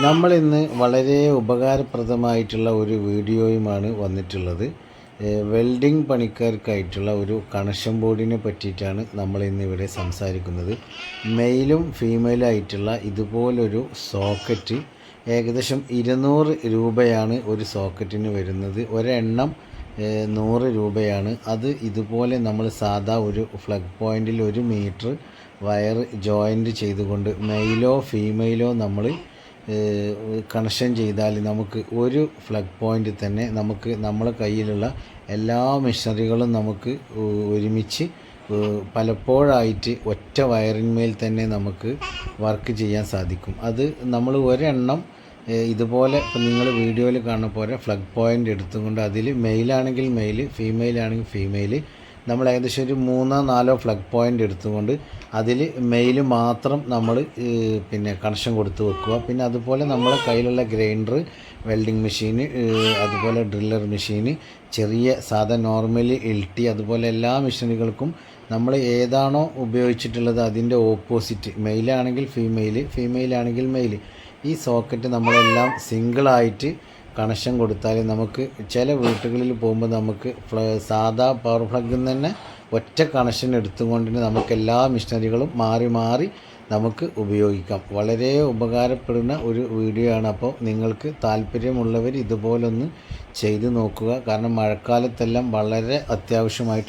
നമ്മളിന്ന് വളരെ ഉപകാരപ്രദമായിട്ടുള്ള ഒരു വീഡിയോയുമാണ് വന്നിട്ടുള്ളത്. വെൽഡിംഗ് പണിക്കാർക്കായിട്ടുള്ള ഒരു കണക്ഷൻ ബോർഡിനെ പറ്റിയിട്ടാണ് നമ്മൾ ഇന്ന് ഇവിടെ സംസാരിക്കുന്നത്. മെയിലും ഫീമെയിലും ആയിട്ടുള്ള ഇതുപോലൊരു സോക്കറ്റ് ഏകദേശം ഇരുന്നൂറ് രൂപയാണ് ഒരു സോക്കറ്റിന് വരുന്നത്. ഒരെണ്ണം നൂറ് രൂപയാണ്. അത് ഇതുപോലെ നമ്മൾ സാധാ ഒരു ഫ്ലഗ് പോയിന്റിൽ ഒരു മീറ്റർ വയർ ജോയിന്റ് ചെയ്തുകൊണ്ട് മെയിലോ ഫീമെയിലോ നമ്മൾ കണക്ഷൻ ചെയ്താൽ നമുക്ക് ഒരു ഫ്ലഗ് പോയിന്റ് തന്നെ നമുക്ക് നമ്മളെ കയ്യിലുള്ള എല്ലാ മെഷീനറികളും നമുക്ക് ഒരുമിച്ച് പലപ്പോഴായിട്ട് ഒറ്റ വയറിന്മേൽ തന്നെ നമുക്ക് വർക്ക് ചെയ്യാൻ സാധിക്കും. അത് നമ്മൾ ഒരെണ്ണം ഇതുപോലെ ഇപ്പം നിങ്ങൾ വീഡിയോയിൽ കാണുന്ന പോലെ ഫ്ലഗ് പോയിന്റ് എടുത്തുകൊണ്ട് അതിൽ മെയിലാണെങ്കിൽ മെയിൽ ഫീമെയിൽ ആണെങ്കിൽ ഫീമെയിൽ നമ്മൾ ഏകദേശം ഒരു മൂന്നോ നാലോ ഫ്ലഗ് പോയിന്റ് എടുത്തുകൊണ്ട് അതിൽ മെയിൽ മാത്രം നമ്മൾ പിന്നെ കണക്ഷൻ കൊടുത്ത് വെക്കുക. പിന്നെ അതുപോലെ നമ്മളെ കയ്യിലുള്ള ഗ്രൈൻഡർ വെൽഡിംഗ് മെഷീന് അതുപോലെ ഡ്രില്ലർ മെഷീന് ചെറിയ സാധാ നോർമലി എൽ ടി അതുപോലെ എല്ലാ മെഷീനുകൾക്കും നമ്മൾ ഏതാണോ ഉപയോഗിച്ചിട്ടുള്ളത് അതിന്റെ ഓപ്പോസിറ്റ് മെയിലാണെങ്കിൽ ഫീമെയിൽ ഫീമെയിലാണെങ്കിൽ മെയിൽ ഈ സോക്കറ്റ് നമ്മളെല്ലാം സിംഗിളായിട്ട് കണക്ഷൻ കൊടുത്താൽ നമുക്ക് ചില വീട്ടുകളിൽ പോകുമ്പോൾ നമുക്ക് സാധാ പവർ പ്ലഗിൽ നിന്ന് തന്നെ ഒറ്റ കണക്ഷൻ എടുത്തുകൊണ്ട് നമുക്ക് എല്ലാ മിഷനറികളും മാറി മാറി നമുക്ക് ഉപയോഗിക്കാം. വളരെ ഉപകാരപ്പെടുന്ന ഒരു വീഡിയോ ആണ്. അപ്പോൾ നിങ്ങൾക്ക് താല്പര്യമുള്ളവർ ഇതുപോലൊന്ന് ചെയ്തു നോക്കുക. കാരണം മഴക്കാലത്തെല്ലാം വളരെ അത്യാവശ്യമായിട്ട്